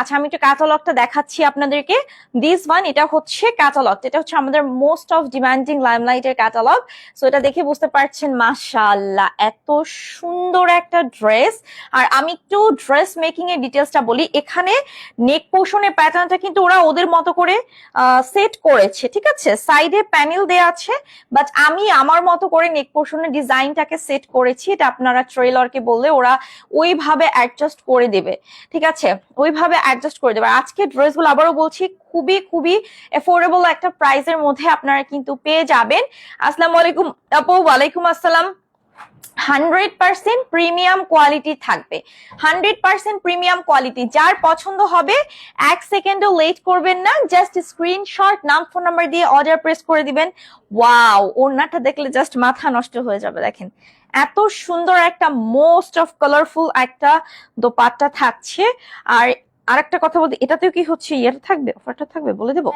আচ্ছা আমি একটু ক্যাটালগটা দেখাচ্ছি আপনাদেরকে। দিস ওয়ান এটা হচ্ছে ক্যাটালগ এটা হচ্ছে আমাদের মোস্ট অফ ডিমান্ডিং লাইমলাইটের ক্যাটালগ সো এটা দেখে বুঝতে পারছেন, মাশাআল্লাহ, এত সুন্দর একটা ড্রেস আর আমি একটু ড্রেস মেকিং এর ডিটেলসটা বলি, এখানে নেক পোর্শনের প্যাটার্নটা কিন্তু ওরা ওদের মতো করে সেট করেছে, ঠিক আছে? সাইডে প্যানেল দেয়া আছে বাট আমি আমার মতো করে নেক পোর্শনের ডিজাইনটাকে সেট করেছি, এটা আপনারা ট্রেলারকে বললে ওরা ওইভাবে অ্যাডজাস্ট করে দেবে, ঠিক আছে? ওইভাবে অ্যাডজাস্ট করে দেবে। আর আজকে ড্রেসগুলো আবারও বলছি, খুবই খুবই এফোর্ডেবল একটা প্রাইসের মধ্যে আপনারা কিন্তু পেয়ে যাবেন। আসসালামু আলাইকুম আপু, ওয়ালাইকুম আসসালাম। হান্ড্রেড পার্সেন্ট প্রিমিয়াম কোয়ালিটি থাকবে। হান্ড্রেড পার্সেন্ট প্রিমিয়াম কোয়ালিটি যার পছন্দ হবে, এক সেকেন্ডও লেট করবেন না জাস্ট স্ক্রিনশট নাম ফোন নাম্বার দিয়ে অর্ডার প্রেস করে দিবেন। ওয়াও ওড়নাটা দেখলে জাস্ট মাথা নষ্ট হয়ে যাবে, দেখেন। এত সুন্দর একটা মোস্ট অফ কালারফুল একটা দোপাট্টা থাকছে। আর আরেকটা কথা বলতে এটাতেও কি হচ্ছে ইয়েটা থাকবে অফারটা থাকবে? বলে দেবো?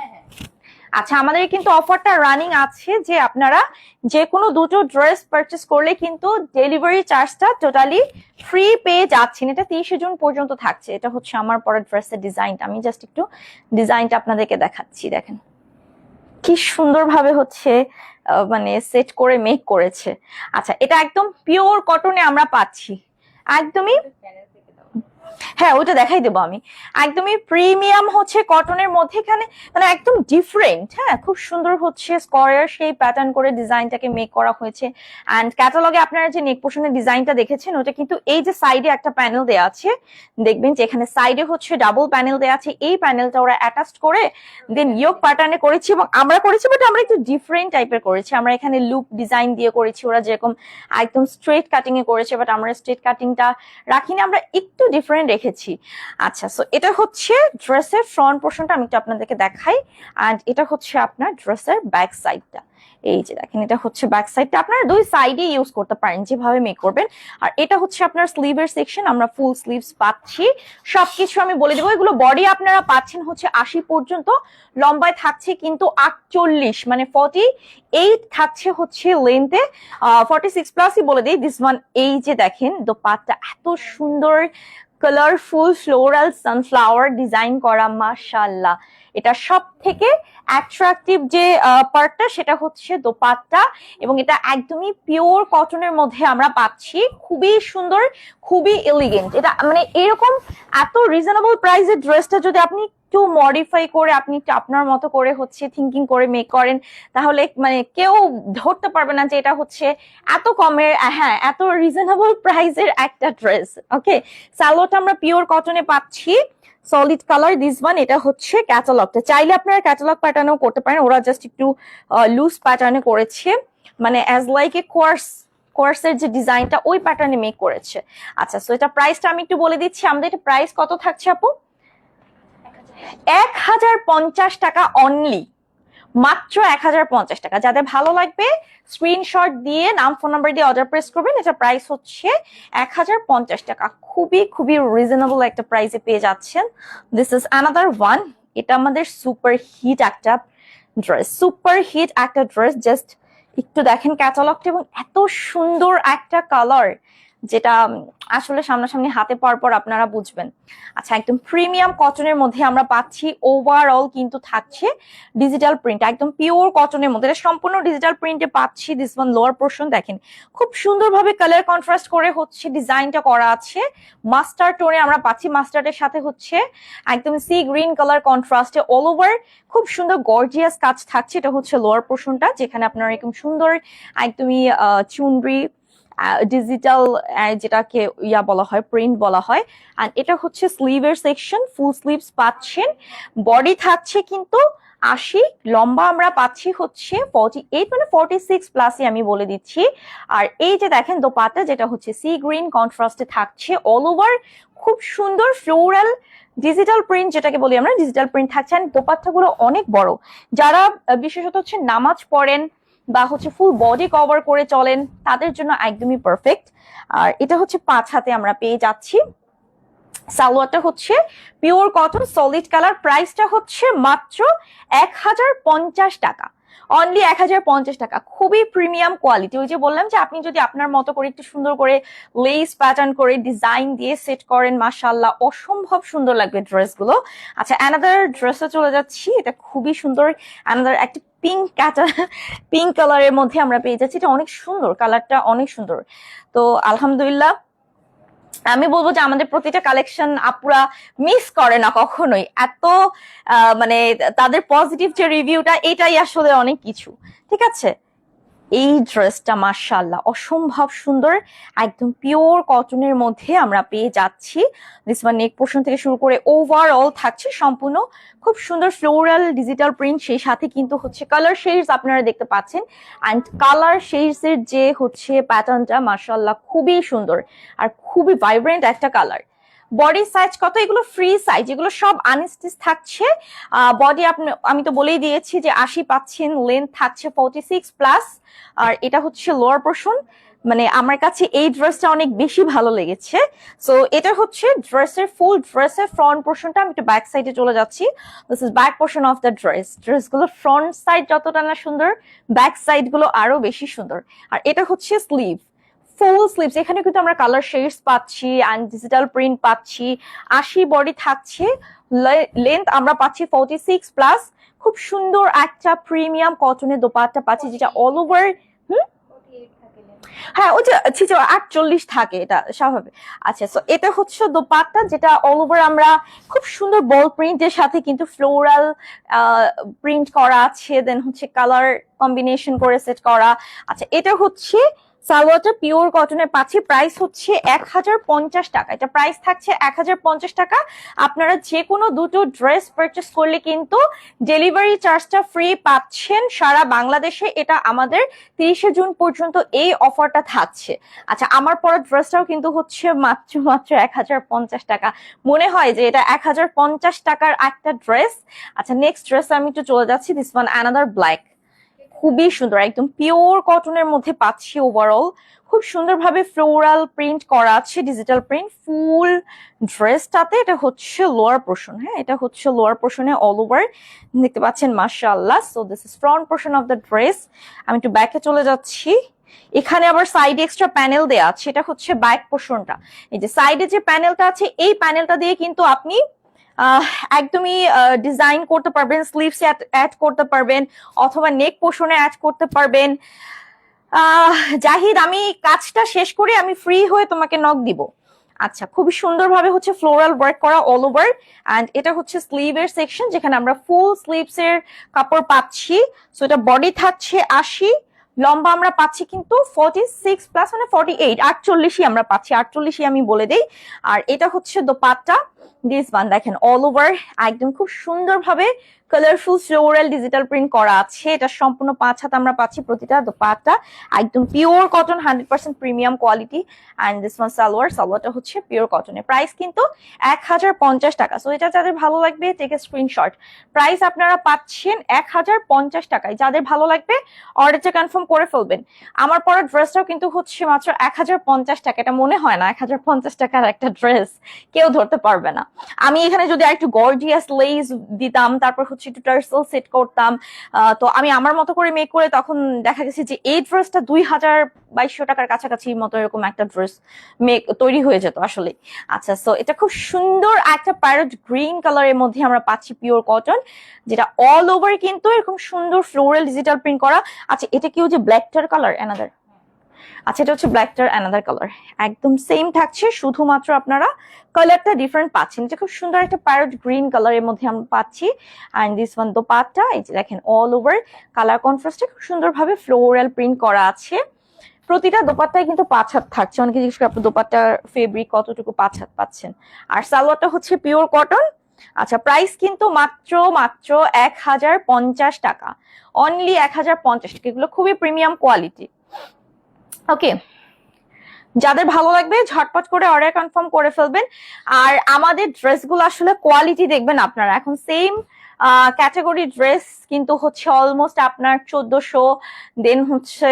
আচ্ছা আমাদের কিন্তু অফারটা রানিং আছে যে আপনারা যে কোনো দুটো ড্রেস পারচেস করলে কিন্তু ডেলিভারি চার্জটা টোটালি ফ্রি পেয়ে যাচ্ছেন। এটা তিরিশে জুন পর্যন্ত থাকছে। এটা হচ্ছে আমার পরে ড্রেসের ডিজাইনটা আমি জাস্ট একটু ডিজাইনটা আপনাদেরকে দেখাচ্ছি দেখেন। কি সুন্দরভাবে হচ্ছে মানে সেট করে মেক করেছে। আচ্ছা এটা একদম পিওর কটনে আমরা পাচ্ছি। একদমই হ্যাঁ ওটা দেখাই দেবো আমি। একদমই প্রিমিয়াম হচ্ছে কটনের মধ্যে এখানে মানে একদম ডিফারেন্ট হ্যাঁ খুব সুন্দর হচ্ছে স্কয়ার সেই প্যাটার্ন করে ডিজাইনটাকে মেক করা হয়েছে। অ্যান্ড ক্যাটালগে আপনারা যে নেক পোর্শনের ডিজাইনটা দেখেছেন, ওটা কিন্তু এই যে সাইডে একটা প্যানেল দেওয়া আছে, দেখবেন যে এখানে সাইডে হচ্ছে ডাবল প্যানেল দেওয়া আছে, এই প্যানেলটা ওরা অ্যাটাচ করে দেন ইয়োক প্যাটার্নে করেছি এবং আমরা করেছি বাট আমরা একটু ডিফারেন্ট টাইপের করেছি। আমরা এখানে লুপ ডিজাইন দিয়ে করেছি, ওরা যেরকম একদম স্ট্রেট কাটিং এ করেছে বাট আমরা স্ট্রেট কাটিংটা রাখিনি। আমরা একটু ডিফারেন্ট রেখেছি আচ্ছা সো এটা হচ্ছে ড্রেসের ফ্রন্ট পোর্শনটা আমি একটু আপনাদেরকে দেখাই। অ্যান্ড এটা হচ্ছে আপনার ড্রেসের ব্যাক সাইডটা এই যে দেখেন, এটা হচ্ছে ব্যাক সাইডটা আপনারা দুই সাইডে ইউজ করতে পারেন, যেভাবে মেক করবেন। আর এটা হচ্ছে আপনার স্লিভের সেকশন আমরা ফুল স্লিভস পাচ্ছি। সবকিছু আমি বলে দেবো। এগুলো বডি আপনারা পাচ্ছেন হচ্ছে আশি পর্যন্ত। লম্বায় থাকছে কিন্তু আটচল্লিশ মানে ফর্টি এইট থাকছে হচ্ছে লেন্থে ফর্টি সিক্স প্লাসই বলে দিই। দিস ওয়ান এই যে দেখেন, দোপাট্টা এত সুন্দর কালারফুল ফ্লোরাল সানফ্লাওয়ার ডিজাইন করা মাশাল্লাহ এটা সব থেকে অ্যাট্রাকটিভ যে পার্টটা সেটা হচ্ছে দোপাট্টা এবং এটা একদমই পিওর কটনের মধ্যে আমরা পাচ্ছি। খুবই সুন্দর, খুবই এলিগেন্ট এটা মানে এরকম এত রিজনেবল প্রাইসের ড্রেসটা যদি আপনি একটু মডিফাই করে আপনি আপনার মতো করে হচ্ছে থিঙ্কিং করে মেক করেন, তাহলে মানে কেউ ধরতে পারবে না যে এটা হচ্ছে এত কমের হ্যাঁ এত রিজনেবল প্রাইসের একটা ড্রেস ওকে সালোটা আমরা পিওর কটনে পাচ্ছি সলিড কালার দিস ওয়ান এটা হচ্ছে ক্যাটালগটা চাইলে আপনারা ক্যাটালগ প্যাটার্নও করতে পারেন, ওরা জাস্ট একটু লুজ প্যাটার্নে করেছে মানে অ্যাজ লাইক এ কোয়ার্স কোর্সের যে ডিজাইনটা ওই প্যাটার্নে মেক করেছে। আচ্ছা সো এটা প্রাইসটা আমি একটু বলে দিচ্ছি, আমাদের এটা প্রাইস কত থাকছে আপু? এক হাজার পঞ্চাশ টাকা অনলি মাত্র এক হাজার পঞ্চাশ টাকা। যাদের ভালো লাগবে স্ক্রিনশট দিয়ে, নাম ফোন নাম্বার দিয়ে অর্ডার প্রেস করবেন। এটা প্রাইস হচ্ছে এক হাজার পঞ্চাশ টাকা। খুবই খুবই রিজনেবল একটা প্রাইসে পেয়ে যাচ্ছেন। দিস ইজ আনাদার ওয়ান এটা আমাদের সুপার হিট একটা ড্রেস সুপার হিট একটা ড্রেস জাস্ট একটু দেখেন ক্যাটালগটা এবং এত সুন্দর একটা কালার যেটা আসলে সামনাসামনি হাতে পাওয়ার পর আপনারা বুঝবেন। আচ্ছা একদম প্রিমিয়াম কটনের মধ্যে আমরা পাচ্ছি ওভারঅল কিন্তু থাকছে ডিজিটাল প্রিন্ট একদম পিওর কটনের মধ্যে। এটা সম্পূর্ণ ডিজিটাল প্রিন্টে পাচ্ছি দিস ওয়ান লোয়ার পোর্শন দেখেন। খুব সুন্দরভাবে কালার কন্ট্রাস্ট করে হচ্ছে ডিজাইনটা করা আছে। মাস্টার টোনে আমরা পাচ্ছি মাস্টার্ডের সাথে হচ্ছে একদম সি গ্রিন কালার কন্ট্রাস্টে অল ওভার খুব সুন্দর গর্জিয়াস কাজ থাকছে, এটা হচ্ছে লোয়ার পোর্শনটা যেখানে আপনারা এরকম সুন্দর একদমই চুনরি ডিজিটাল যেটাকে ইয়া বলা হয় প্রিন্ট বলা হয়। আর এটা হচ্ছে স্লিভের সেকশন ফুল স্লিভস পাচ্ছেন। বডি থাকছে কিন্তু আশি, লম্বা আমরা পাচ্ছি হচ্ছে ফর্টি এইট মানে ফর্টি সিক্স প্লাসই আমি বলে দিচ্ছি। আর এই যে দেখেন দোপাটা যেটা হচ্ছে সি গ্রিন কন্ট্রাস্টে থাকছে অল ওভার খুব সুন্দর ফ্লোরাল ডিজিটাল প্রিন্ট যেটাকে বলি আমরা ডিজিটাল প্রিন্ট থাকছে। আর দোপাট্টাগুলো অনেক বড়। যারা বিশেষত হচ্ছে নামাজ পড়েন বা হচ্ছে ফুল বডি কভার করে চলেন, তাদের জন্য একদমই পারফেক্ট আর এটা হচ্ছে পাঁচ হাতে আমরা পেয়ে যাচ্ছি। সালোয়ারটা হচ্ছে পিওর কটন সলিড কালার প্রাইসটা হচ্ছে মাত্র এক হাজার পঞ্চাশ টাকা। অনলি এক হাজার পঞ্চাশ টাকা, খুবই প্রিমিয়াম কোয়ালিটি ওই যে বললাম যে আপনি যদি আপনার মতো করে একটু সুন্দর করে লেস প্যাটার্ন করে ডিজাইন দিয়ে সেট করেন মাসাল্লাহ অসম্ভব সুন্দর লাগবে ড্রেসগুলো আচ্ছা অ্যানাদার ড্রেসে চলে যাচ্ছি, এটা খুবই সুন্দর। অ্যানাদার একটা পিঙ্ক কাটা পিঙ্ক কালারের মধ্যে আমরা পেয়ে যাচ্ছি। এটা অনেক সুন্দর কালারটা অনেক সুন্দর। তো আলহামদুলিল্লাহ, আমি বলব যে আমাদের প্রতিটা কালেকশন আপুরা মিস করে না কখনোই। এত মানে তাদের পজিটিভ যে রিভিউটা এটাই আসলে অনেক কিছু। ঠিক আছে? এই ড্রেসটা মার্শাল্লাহ অসম্ভব সুন্দর, একদম পিওর কটনের মধ্যে আমরা পেয়ে যাচ্ছি। নেক পোর্শন থেকে শুরু করে ওভারঅল থাকছে সম্পূর্ণ খুব সুন্দর ফ্লোরাল ডিজিটাল প্রিন্ট সেই সাথে কিন্তু হচ্ছে কালার শেডস আপনারা দেখতে পাচ্ছেন। অ্যান্ড কালার শেডস এর যে হচ্ছে প্যাটার্নটা মার্শাল্লাহ খুবই সুন্দর আর খুবই ভাইব্রেন্ট একটা কালার বডি সাইজ কত? এগুলো ফ্রি সাইজ এগুলো সব আনস্টিচ থাকছে। বডি আপনি, আমি তো বলেই দিয়েছি যে আশি পাচ্ছেন লেন্থ থাকছে ফোর্টি সিক্স প্লাস আর এটা হচ্ছে লোয়ার পোর্শন মানে আমার কাছে এই ড্রেসটা অনেক বেশি ভালো লেগেছে। সো এটা হচ্ছে ড্রেসের ফুল ড্রেসের ফ্রন্ট পোর্শনটা আমি একটু ব্যাক সাইডে চলে যাচ্ছি। This is back portion of the dress ড্রেসগুলো ফ্রন্ট সাইড যতটা না সুন্দর ব্যাক সাইডগুলো আরও বেশি সুন্দর। আর এটা হচ্ছে স্লিভ ফুল স্লিভস এখানে কিন্তু আমরা কালার শেডস পাচ্ছি অ্যান্ড ডিজিটাল প্রিন্ট পাচ্ছি আশি বডি থাকছে লেন্থ আমরা পাচ্ছি ফোর্টি সিক্স প্লাস খুব সুন্দর একটা প্রিমিয়াম কটনের দোপাট্টা পাচ্ছি যেটা অল ওভার হ্যাঁ ওই যে ছি ছি, আটচল্লিশ থাকে এটা স্বাভাবিক। আচ্ছা সো এটা হচ্ছে দোপাট্টা যেটা অল ওভার আমরা খুব সুন্দর বল প্রিন্টের সাথে কিন্তু ফ্লোরাল প্রিন্ট করা আছে দেন হচ্ছে কালার কম্বিনেশন করে সেট করা। আচ্ছা এটা হচ্ছে সালোয়ারটা পিওর কটনের পাচ্ছি। প্রাইস হচ্ছে এক হাজার পঞ্চাশ টাকা। এটা প্রাইস থাকছে এক হাজার পঞ্চাশ টাকা। আপনারা যে কোনো দুটো ড্রেস পারচেস করলে কিন্তু ডেলিভারি চার্জটা ফ্রি পাচ্ছেন সারা বাংলাদেশে। এটা আমাদের তিরিশে জুন পর্যন্ত এই অফারটা থাকছে। আচ্ছা আমার পরা ড্রেসটাও কিন্তু হচ্ছে মাত্র মাত্র এক হাজার পঞ্চাশ টাকা। মনে হয় যে এটা এক হাজার পঞ্চাশ টাকার একটা ড্রেস। আচ্ছা নেক্সট ড্রেস আমি একটু চলে যাচ্ছি। দিস ওয়ান অ্যানাদার ব্ল্যাক খুবই সুন্দর, একদম পিওর কটনের মধ্যে পাচ্ছি ওভারঅল খুব সুন্দরভাবে ফ্লোরাল প্রিন্ট করা আছে ডিজিটাল প্রিন্ট ফুল ড্রেসটাতে এটা হচ্ছে লোয়ার পোর্শন হ্যাঁ? এটা হচ্ছে লোয়ার পোর্শনে অল ওভার দেখতে পাচ্ছেন, মাশাআল্লাহ। So this is front portion of the dress আমি একটু ব্যাকে চলে যাচ্ছি। এখানে আবার সাইডে এক্সট্রা প্যানেল দেয়া আছে। এটা হচ্ছে ব্যাক পোর্শনটা এই যে সাইডে যে প্যানেলটা আছে, এই প্যানেলটা দিয়ে কিন্তু আপনি একদমই ডিজাইন করতে পারবেন স্লিভস অ্যাড করতে পারবেন, অথবা নেক পোর্শনে অ্যাড করতে পারবেন। জাহিদ, আমি কাজটা শেষ করে আমি ফ্রি হয়ে তোমাকে নক দিব। আচ্ছা খুবই সুন্দরভাবে হচ্ছে ফ্লোরাল ওয়ার্ক করা অল ওভার অ্যান্ড এটা হচ্ছে স্লিভের সেকশন যেখানে আমরা ফুল স্লিভস এর কাপড় পাচ্ছি। সো এটা বডি থাকছে আশি, লম্বা আমরা পাচ্ছি কিন্তু ফর্টি সিক্স প্লাস মানে ফর্টি এইট আটচল্লিশই আমরা পাচ্ছি, আটচল্লিশই আমি বলে দিই। আর এটা হচ্ছে দোপাট্টা। দিস ওয়ান দেখেন অল ওভার একদম খুব সুন্দরভাবে কালারফুল ফ্লোরাল ডিজিটাল প্রিন্ট করা আছে। এটা সম্পূর্ণ পাঁচ হাত আমরা পাচ্ছি, প্রতিটা দোপাট্টা। একদম pure cotton hundred percent premium quality and this one salwar, সালোয়ারটা হচ্ছে পিওর কটনের প্রাইস কিন্তু এক হাজার পঞ্চাশ টাকা। সো এটা যাদের ভালো লাগবে টেক স্ক্রিনশট প্রাইস আপনারা পাচ্ছেন এক হাজার পঞ্চাশ টাকায়। যাদের ভালো লাগবে অর্ডারটা কনফার্ম করে ফেলবেন। আমার পরা ড্রেসটাও কিন্তু হচ্ছে মাত্র এক হাজার পঞ্চাশ টাকা। এটা মনে হয় না, এক হাজার পঞ্চাশ টাকার একটা ড্রেস কেউ ধরতে পারবে না। আমি এখানে যদি একটু গর্জিয়াস লেস দিতাম, তারপর হচ্ছে একটু টার্সেল সেট করতাম তো আমি আমার মতো করে মেক করে তখন দেখা গেছে যে এই ড্রেসটা দুই হাজার বাইশশো টাকার কাছাকাছি মতো এরকম একটা ড্রেস মেক তৈরি হয়ে যেত আসলে। আচ্ছা সো এটা খুব সুন্দর একটা প্যারট গ্রিন কালারের মধ্যে আমরা পাচ্ছি পিওর কটন যেটা অল ওভার কিন্তু এরকম সুন্দর ফ্লোরাল ডিজিটাল প্রিন্ট করা। আচ্ছা এটা কি যে ব্ল্যাকটার কালার অ্যানাদার আচ্ছা এটা হচ্ছে ব্ল্যাকটার অ্যানাদার কালার একদম সেম থাকছে, শুধুমাত্র আপনারা কালারটা ডিফারেন্ট পাচ্ছেন। এটা খুব সুন্দর একটা প্যারট গ্রিন কালারের মধ্যে আমরা পাচ্ছি। অ্যান্ড দিস ওয়ান দোপাট্টা, এই যে দেখেন অল ওভার কালার কনফ্রাস্টে খুব সুন্দরভাবে ফ্লোরাল প্রিন্ট করা আছে। প্রতিটা দোপাট্টায় কিন্তু পাঁচ হাত থাকছে। অনেকে জিজ্ঞেস করে আপনি দোপাট্টার ফেব্রিক কতটুকু পাঁচ হাত পাচ্ছেন? আর সালোয়ারটা হচ্ছে পিওর কটন আচ্ছা প্রাইস কিন্তু মাত্র মাত্র এক হাজার পঞ্চাশ টাকা। অনলি এক হাজার পঞ্চাশ টাকা। এগুলো খুবই প্রিমিয়াম কোয়ালিটি ওকে যাদের ভালো লাগবে, ঝটপট করে অর্ডার কনফার্ম করে ফেলবেন। আর আমাদের ড্রেসগুলো আসলে কোয়ালিটি দেখবেন আপনারা। এখন সেম ক্যাটাগরি ড্রেস কিন্তু হচ্ছে অলমোস্ট আপনার চোদ্দশো দেন হচ্ছে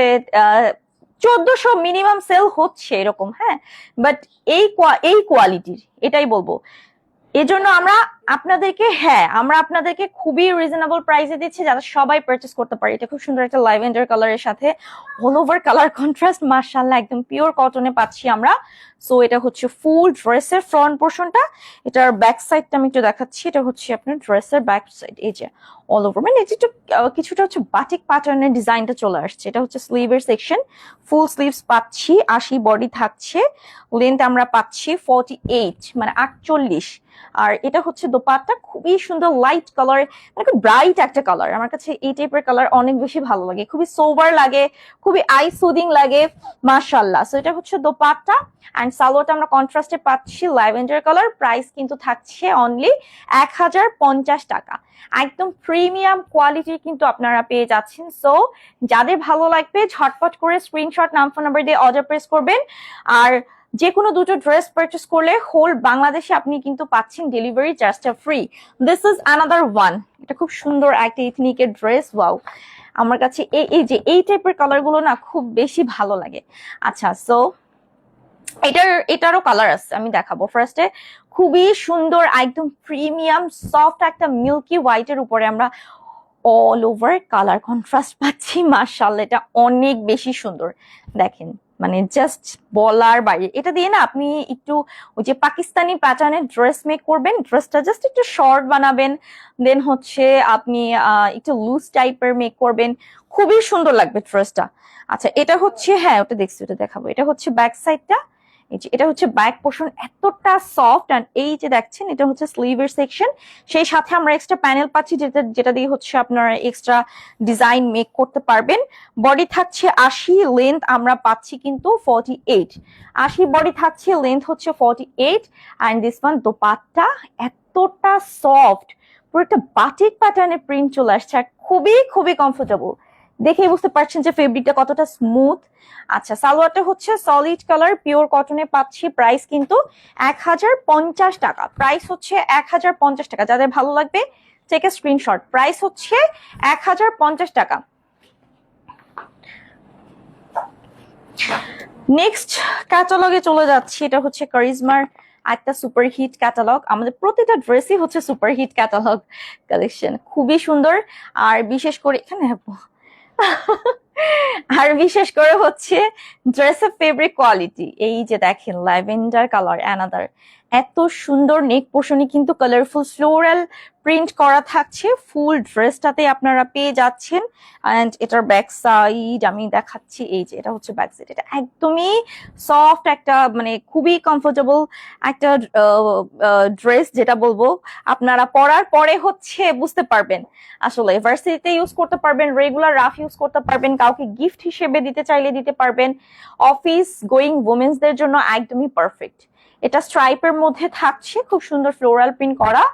চোদ্দশো মিনিমাম সেল হচ্ছে এরকম হ্যাঁ? বাট এই এই কোয়ালিটির এটাই বলব। এজন্য আমরা আপনাদেরকে হ্যাঁ আমরা আপনাদেরকে খুবই রিজনেবল প্রাইসে দিচ্ছি যাতে সবাই পারচেস করতে পারি। এটা খুব সুন্দর একটা লাইভেন্ডার কালারের সাথে অল ওভার কালার কন্ট্রাস্ট মার্শাল্লাহ একদম পিওর কটনে পাচ্ছি আমরা। সো এটা হচ্ছে ফুল ড্রেসের ফ্রন্ট পোর্শনটা এটার ব্যাক সাইডটা আমি একটু দেখাচ্ছি, এটা হচ্ছে আপনার ড্রেসের ব্যাক সাইড এই যে। অল ওভার মানে এটা কিছুটা হচ্ছে বাটিক প্যাটার্নের ডিজাইনটা চলে আসছে। এটা হচ্ছে স্লিভের সেকশন ফুল স্লিভস পাচ্ছি, আশি বডি থাকছে। লেন্থ আমরা পাচ্ছি ফর্টি এইট মানে আটচল্লিশ। আর এটা হচ্ছে দোপাট্টা, খুবই সুন্দর লাইট কালার মানে খুব ব্রাইট একটা কালার আমার কাছে এই টাইপের কালার অনেক বেশি ভালো লাগে। খুবই সোবার লাগে, খুবই আই সুদিং লাগে মাশাল্লাহ সো এটা হচ্ছে দোপাট্টা। অ্যান্ড সালোয়ারটা আমরা কন্ট্রাস্টে পাচ্ছি ল্যাভেন্ডার কালার প্রাইস কিন্তু থাকছে অনলি এক হাজার পঞ্চাশ টাকা। একদম প্রিমিয়াম কোয়ালিটি কিন্তু আপনারা পেয়ে যাচ্ছেন। সো যাদের ভালো লাগবে, ঝটপট করে স্ক্রিনশট নাম ফোন নাম্বার দিয়ে অর্ডার প্রেস করবেন। আর যে কোনো দুটো ড্রেস পারচেস করলে হোল বাংলাদেশে আপনি কিন্তু পাচ্ছেন ডেলিভারি চার্জটা free this is another one এটা খুব সুন্দর একটা ইথনিকের ড্রেস ওয়াও আমার কাছে এই যে, এই টাইপের কালারগুলো না খুব বেশি ভালো লাগে। আচ্ছা সো এটার, এটারও কালার আছে, আমি দেখাবো। ফার্স্টে খুবই সুন্দর, একদম প্রিমিয়াম সফট একটা মিল্কি হোয়াইটের উপরে আমরা অল ওভার কালার কন্ট্রাস্ট পাচ্ছি। মার্শাল এটা অনেক বেশি সুন্দর। দেখেন মানে জাস্ট বলার বাইরে। এটা দিয়ে না আপনি একটু ওই যে পাকিস্তানি প্যাটার্নের ড্রেস মেক করবেন ড্রেসটা জাস্ট একটু শর্ট বানাবেন। দেন হচ্ছে আপনি একটু লুজ টাইপের মেক করবেন। খুবই সুন্দর লাগবে ড্রেসটা আচ্ছা এটা হচ্ছে হ্যাঁ ওটা দেখছি, ওটা দেখাবো। এটা হচ্ছে ব্যাক সাইডটা এটা হচ্ছে ব্যাক পোর্শন এতটা সফট অ্যান্ড এই যে দেখছেন, এটা হচ্ছে স্লিভের সেকশন সেই সাথে আমরা এক্সট্রা প্যানেল পাচ্ছি, যেটা যেটা দিয়ে হচ্ছে আপনারা এক্সট্রা ডিজাইন মেক করতে পারবেন। বডি থাকছে আশি লেন্থ আমরা পাচ্ছি কিন্তু ফর্টি এইট আশি বডি থাকছে লেন্থ হচ্ছে forty eight and this one dupatta এতটা সফট পুরো একটা বাটিক প্যাটার্নের প্রিন্ট চলে আসছে আর খুবই খুবই কমফোর্টেবল দেখেই বুঝতে পারছেন যে ফেব্রিকটা কতটা স্মুথ আচ্ছা সালোয়ারটা হচ্ছে সলিড কালার পিওর কটনে পাচ্ছি। প্রাইস কিন্তু এক হাজার পঞ্চাশ টাকা। প্রাইস হচ্ছে এক হাজার পঞ্চাশ টাকা। যাদের ভালো লাগবে এ স্ক্রিনশট প্রাইস হচ্ছে এক হাজার পঞ্চাশ টাকা। নেক্সট ক্যাটালগে চলে যাচ্ছি। এটা হচ্ছে কারিজমার একটা সুপার হিট ক্যাটালগ আমাদের প্রতিটা ড্রেসই হচ্ছে সুপার হিট ক্যাটালগ কালেকশন খুবই সুন্দর। আর বিশেষ করে এখানে। আর বিশেষ করে হচ্ছে ড্রেসের ফেব্রিক কোয়ালিটি এই যে দেখেন ল্যাভেন্ডার কালার অ্যানাদার এত সুন্দর নেক পোর্শনে কিন্তু কালারফুল ফ্লোরাল প্রিন্ট করা থাকছে। ফুল ড্রেসটাতে আপনারা পেয়ে যাচ্ছেন। অ্যান্ড এটার ব্যাক সাইড আমি দেখাচ্ছি। এই যে, এটা হচ্ছে ব্যাক সাইড এটা একদমই সফট একটা মানে খুবই কমফোর্টেবল একটা ড্রেস যেটা বলব। আপনারা পরার পরে হচ্ছে বুঝতে পারবেন। আসলে ভার্সিটিতে ইউজ করতে পারবেন রেগুলার রাফ ইউজ করতে পারবেন, কাউকে গিফট হিসেবে দিতে চাইলে দিতে পারবেন। অফিস গোয়িং উমেন্সদের জন্য একদমই পারফেক্ট এটা স্ট্রাইপের মধ্যে থাকছে, খুব সুন্দর ফ্লোরাল প্রিন্ট করা।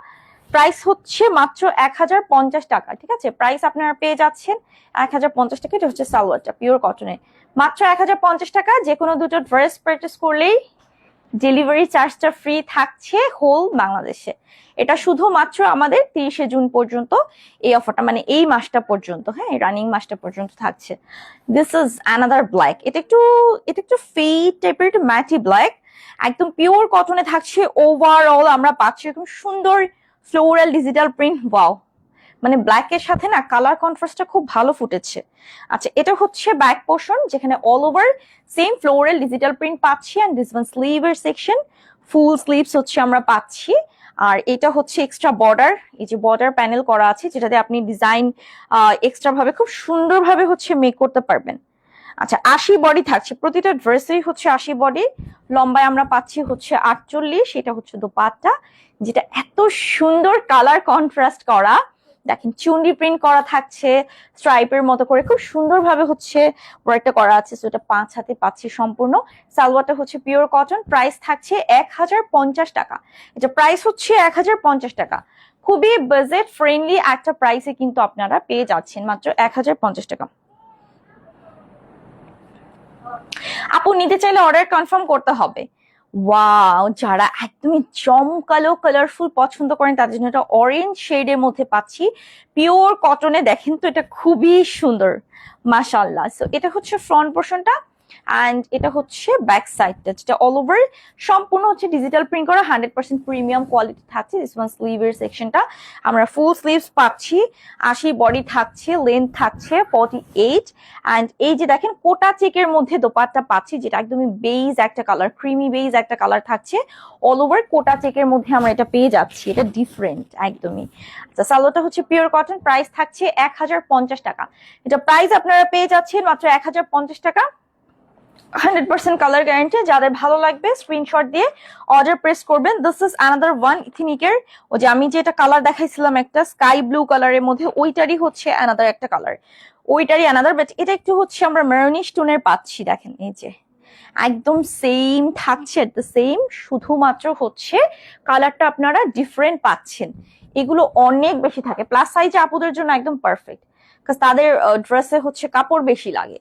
প্রাইস হচ্ছে মাত্র এক হাজার পঞ্চাশ টাকা, ঠিক আছে? প্রাইস আপনারা পেয়ে যাচ্ছেন এক হাজার পঞ্চাশ টাকা, এটা হচ্ছে সালোয়ারটা পিওর কটনের মাত্র এক হাজার পঞ্চাশ টাকা যে কোনো দুটো ড্রেস পারচেস করলেই ডেলিভারি চার্জটা ফ্রি থাকছে হোল বাংলাদেশে। এটা শুধুমাত্র আমাদের তিরিশে জুন পর্যন্ত এই অফারটা মানে এই মাসটা পর্যন্ত হ্যাঁ রানিং মাসটা পর্যন্ত থাকছে। দিস ইজ অ্যানাদার ব্ল্যাক এটা একটু এটা একটু ফেড টাইপের একটু ম্যাটি ব্ল্যাক একদম পিওর কটনে থাকছে ওভারঅল আমরা পাচ্ছি এরকম সুন্দর ফ্লোরাল ডিজিটাল প্রিন্ট ওয়াও মানে ব্ল্যাক এর সাথে না কালার কন্ট্রাস্টটা খুব ভালো ফুটেছে। আচ্ছা এটা হচ্ছে ব্যাক পোর্শন যেখানে all over same floral digital print পাচ্ছি অ্যান্ড দিস ওয়ান স্লিভের সেকশন ফুল স্লিভস হচ্ছে আমরা পাচ্ছি। আর এটা হচ্ছে এক্সট্রা বর্ডার এই যে বর্ডার প্যানেল করা আছে যেটাতে আপনি ডিজাইন এক্সট্রা ভাবে খুব সুন্দরভাবে হচ্ছে মেক করতে পারবেন। আচ্ছা আশি বডি থাকছে, প্রতিটা ড্রেসেই হচ্ছে আশি বডি লম্বায় আমরা পাচ্ছি হচ্ছে আটচল্লিশ, এটা হচ্ছে দোপাট্টা, যেটা এত সুন্দর কালার কন্ট্রাস্ট করা, দেখেন চুন্ডি প্রিন্ট করা থাকছে স্ট্রাইপের মতো করে, খুব সুন্দরভাবে হচ্ছে ওয়ার্কটা করা আছে সো এটা পাঁচ হাতে পাচ্ছি সম্পূর্ণ, সালোয়ারটা হচ্ছে পিওর কটন প্রাইস থাকছে এক হাজার পঞ্চাশ টাকা, এটা প্রাইস হচ্ছে এক হাজার পঞ্চাশ টাকা, খুবই বাজেট ফ্রেন্ডলি একটা প্রাইসে কিন্তু আপনারা পেয়ে যাচ্ছেন, মাত্র এক হাজার পঞ্চাশ টাকা। আপু, নিতে চাইলে অর্ডার কনফার্ম করতে হবে। ওয়াও যারা একদমই জমকালো কালারফুল পছন্দ করেন, তাদের জন্য এটা অরেঞ্জ শেডের মধ্যে পাচ্ছি। পিওর কটনে দেখেন তো, এটা খুবই সুন্দর। মাসাল্লাহ সো এটা হচ্ছে ফ্রন্ট পোর্শনটা অ্যান্ড এটা হচ্ছে ব্যাক সাইডটা যেটা অল ওভার সম্পূর্ণ হচ্ছে ডিজিটাল প্রিন্ট করা হান্ড্রেড পার্সেন্ট প্রিমিয়াম কোয়ালিটি থাকছে দিস স্লিভের সেকশনটা আমরা ফুল স্লিভস পাচ্ছি আশি বডি থাকছে লেন্থ থাকছে ফর্টি এইট অ্যান্ড এই যে দেখেন, কোটা চেকের মধ্যে দোপাট্টা পাচ্ছি, যেটা একদমই বেইজ একটা কালার ক্রিমি বেইজ একটা কালার থাকছে। অল ওভার কোটা চেকের মধ্যে আমরা এটা পেয়ে যাচ্ছি, এটা ডিফারেন্ট একদমই। আচ্ছা সালোটা হচ্ছে পিওর কটন প্রাইস থাকছে এক হাজার পঞ্চাশ টাকা। এটা প্রাইস আপনারা পেয়ে যাচ্ছেন মাত্র এক হাজার পঞ্চাশ টাকা। হান্ড্রেড পার্সেন্ট কালার গ্যারান্টি যাদের ভালো লাগবে স্ক্রিনশট দিয়ে অর্ডার প্রেস করবেন। দিস ইজ আনাদার ওয়ান ইথিনিকের। ও যে আমি যেটা কালার দেখাইছিলাম একটা স্কাই ব্লু কালারের মধ্যে, ওইটারই হচ্ছে আনাদার একটা কালার ওইটারই আনাদার বাট এটা একটু হচ্ছে আমরা মেরনিশ টোনের পাচ্ছি, দেখেন এই যে। একদম সেম থাকছে দ্য সেম শুধুমাত্র হচ্ছে কালারটা আপনারা ডিফারেন্ট পাচ্ছেন। এগুলো অনেক বেশি থাকে। প্লাস সাইজে আপুদের জন্য একদম পারফেক্ট তাদের ড্রেসে হচ্ছে কাপড় বেশি লাগে।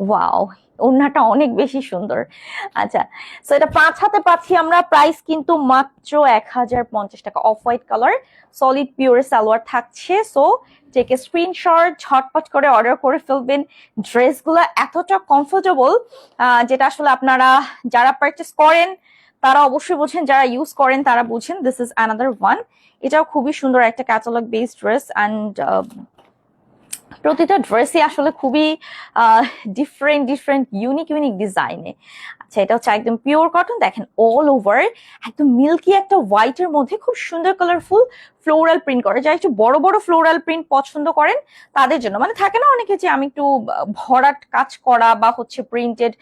ওয়াও ওড়নাটা অনেক বেশি সুন্দর। আচ্ছা সো এটা পাঁচ হাতে পাচ্ছি আমরা প্রাইস কিন্তু মাত্র এক হাজার পঞ্চাশ টাকা। Off white colour solid pure salwar থাকছে সো টেকে স্ক্রিনশট ঝটপট করে অর্ডার করে ফেলবেন। ড্রেসগুলো এতটা কমফোর্টেবল যেটা আসলে আপনারা যারা পারচেস করেন, তারা অবশ্যই বোঝেন, যারা ইউজ করেন, তারা বুঝেন। দিস ইজ অ্যানাদার ওয়ান এটাও খুবই সুন্দর একটা ক্যাটালগ বেসড ড্রেস অ্যান্ড প্রতিটা ড্রেসই আসলে খুবই ডিফারেন্ট ডিফারেন্ট ইউনিক ইউনিক ডিজাইনে আচ্ছা এটা হচ্ছে একদম পিওর কটন দেখেন অল ওভার একদম মিল্কি একটা হোয়াইটের মধ্যে খুব সুন্দর কালারফুল ফ্লোরাল প্রিন্ট করে। যারা একটু বড় বড় ফ্লোরাল প্রিন্ট পছন্দ করেন, তাদের জন্য। মানে থাকে না অনেকে যে আমি একটু ভরাট কাজ করা বা হচ্ছে প্রিন্টেড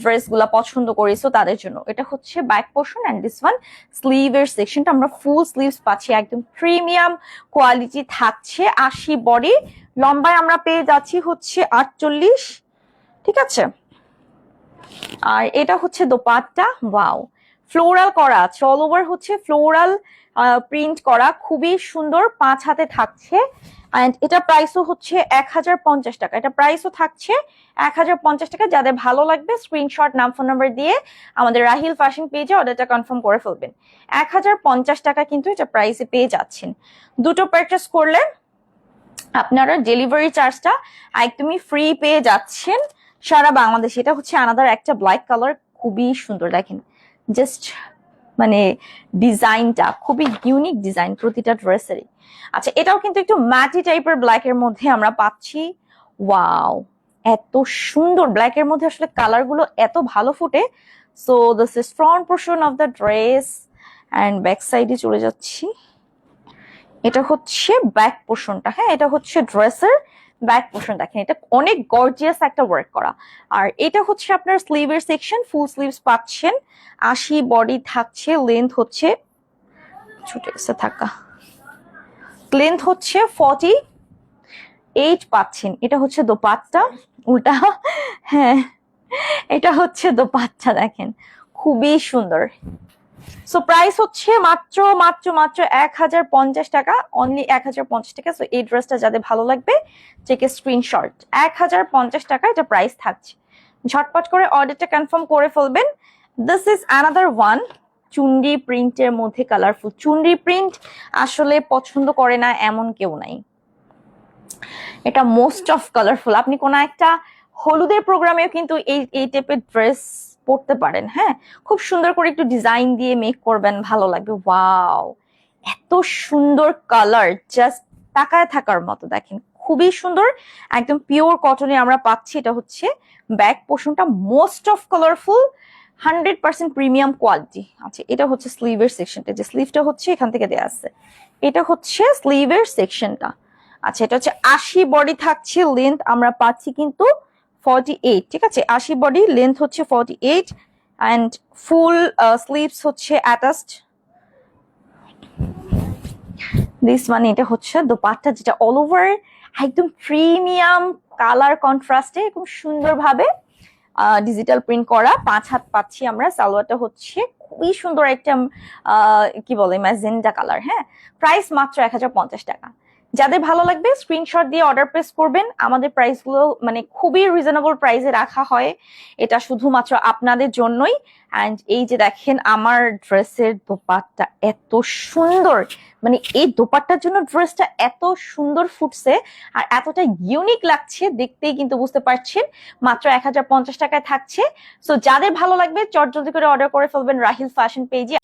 ড্রেসগুলা পছন্দ করি সো তাদের জন্য। এটা হচ্ছে back portion and this one স্লিভের সেকশনটা আমরা ফুল স্লিভস পাচ্ছি। একদম প্রিমিয়াম কোয়ালিটি থাকছে আশি বডি লম্বায় আমরা পেয়ে যাচ্ছি হচ্ছে আটচল্লিশ, ঠিক আছে? আর এটা হচ্ছে দোপাট্টা, ওয়াও। ফ্লোরাল করা আছে, অল ওভার হচ্ছে ফ্লোরাল প্রিন্ট করা খুবই সুন্দর, পাঁচ হাতে থাকছে। অ্যান্ড এটা প্রাইসও হচ্ছে এক হাজার পঞ্চাশ টাকা। এটা প্রাইসও থাকছে এক হাজার পঞ্চাশ টাকা। যাদের ভালো লাগবে স্ক্রিনশট নাম ফোন নাম্বার দিয়ে আমাদের রাহিল ফ্যাশন পেজে অর্ডারটা কনফার্ম করে ফেলবেন। এক হাজার পঞ্চাশ টাকা কিন্তু এটা প্রাইসে পেয়ে যাচ্ছেন। দুটো পারচেস করলে আপনারা ডেলিভারি চার্জটা একদমই ফ্রি পেয়ে যাচ্ছেন। সারা বাংলাদেশে, এটা হচ্ছে আনাদার একটা ব্ল্যাক কালার খুবই সুন্দর। দেখেন জাস্ট মানে ডিজাইনটা খুবই ইউনিক ডিজাইন প্রতিটা ড্রেসেরই আচ্ছা এটাও কিন্তু একটু ম্যাটি টাইপের ব্ল্যাকের মধ্যে আমরা পাচ্ছি। ওয়াও এত সুন্দর। ব্ল্যাকের মধ্যে আসলে কালারগুলো এত ভালো ফুটে। So this is front portion of the dress and back সাইডে চলে যাচ্ছি। এটা হচ্ছে ব্যাক পোর্শনটা হ্যাঁ এটা হচ্ছে ড্রেসের ব্যাক পোর্শন দেখেন, এটা অনেক গর্জিয়াস একটা ওয়ার্ক করা। আর এটা হচ্ছে আপনার স্লিভের সেকশন ফুল স্লিভস পাচ্ছেন। আশি বডি থাকছে লেন্থ হচ্ছে, ছুটে গেছে, থাকা। লেন্থ হচ্ছে ফর্টি এইট পাচ্ছেন। এটা হচ্ছে দোপাট্টা, উল্টা হ্যাঁ এটা হচ্ছে দোপাট্টা, দেখেন। খুবই সুন্দর। সো প্রাইস হচ্ছে মাত্র মাত্র মাত্র এক হাজার পঞ্চাশ টাকা। অনলি এক হাজার পঞ্চাশ টাকা। সো এই ড্রেসটা যাদের ভালো লাগবে চেকে স্ক্রিনশট এক হাজার পঞ্চাশ টাকা এটা প্রাইস থাকছে। ঝটপট করে অর্ডারটা কনফার্ম করে ফেলবেন। This is another one Chundi প্রিন্টের মধ্যে কালারফুল চুন্ডি প্রিন্ট আসলে পছন্দ করে না এমন কেউ নাই। এটা মোস্ট অফ কালারফুল আপনি কোনো একটা হলুদের প্রোগ্রামেও কিন্তু এই এই টাইপের ড্রেস পরতে পারেন হ্যাঁ? খুব সুন্দর করে একটু ডিজাইন দিয়ে মেক করবেন, ভালো লাগবে ওয়াও এত সুন্দর কালার জাস্ট তাকায় থাকার মতো, দেখেন, খুবই সুন্দর, একদম পিওর কটনে আমরা পাচ্ছি, এটা হচ্ছে ব্যাক পোর্শনটা most of colourful hundred percent premium quality আচ্ছা এটা হচ্ছে স্লিভের সেকশনটা যে স্লিভটা হচ্ছে এখান থেকে দেওয়া আছে, এটা হচ্ছে স্লিভের সেকশনটা আচ্ছা এটা হচ্ছে আশি বডি থাকছে লেন্থ আমরা পাচ্ছি কিন্তু ফর্টি এইট ঠিক আছে? আশি বডি লেন্থ হচ্ছে forty eight and full sleeves হচ্ছে অ্যাটাচড দিস মানে এটা হচ্ছে দোপাট্টা যেটা অল ওভার একদম প্রিমিয়াম কালার কন্ট্রাস্টে এরকম সুন্দরভাবে ডিজিটাল প্রিন্ট করা। পাঁচ হাত পাচ্ছি আমরা, সালোয়ারটা হচ্ছে খুবই সুন্দর একটা কি বলে ম্যাজেন্ডা কালার হ্যাঁ? প্রাইস মাত্র এক হাজার পঞ্চাশ টাকা। যাদের ভালো লাগবে স্ক্রিনশট দিয়ে অর্ডার প্লেস করবেন। আমাদের প্রাইসগুলো মানে খুবই রিজনেবল প্রাইসে রাখা হয়। এটা শুধুমাত্র আপনাদের জন্যই। অ্যান্ড এই যে দেখেন, আমার ড্রেসের দোপাট্টা এত সুন্দর। মানে এই দোপাট্টার জন্য ড্রেসটা এত সুন্দর ফুটছে আর এতটা ইউনিক লাগছে, দেখতেই কিন্তু বুঝতে পারছেন। মাত্র এক হাজার পঞ্চাশ টাকায় থাকছে। সো যাদের ভালো লাগবে চট জলদি করে অর্ডার করে ফেলবেন রাহিল ফ্যাশন পেজে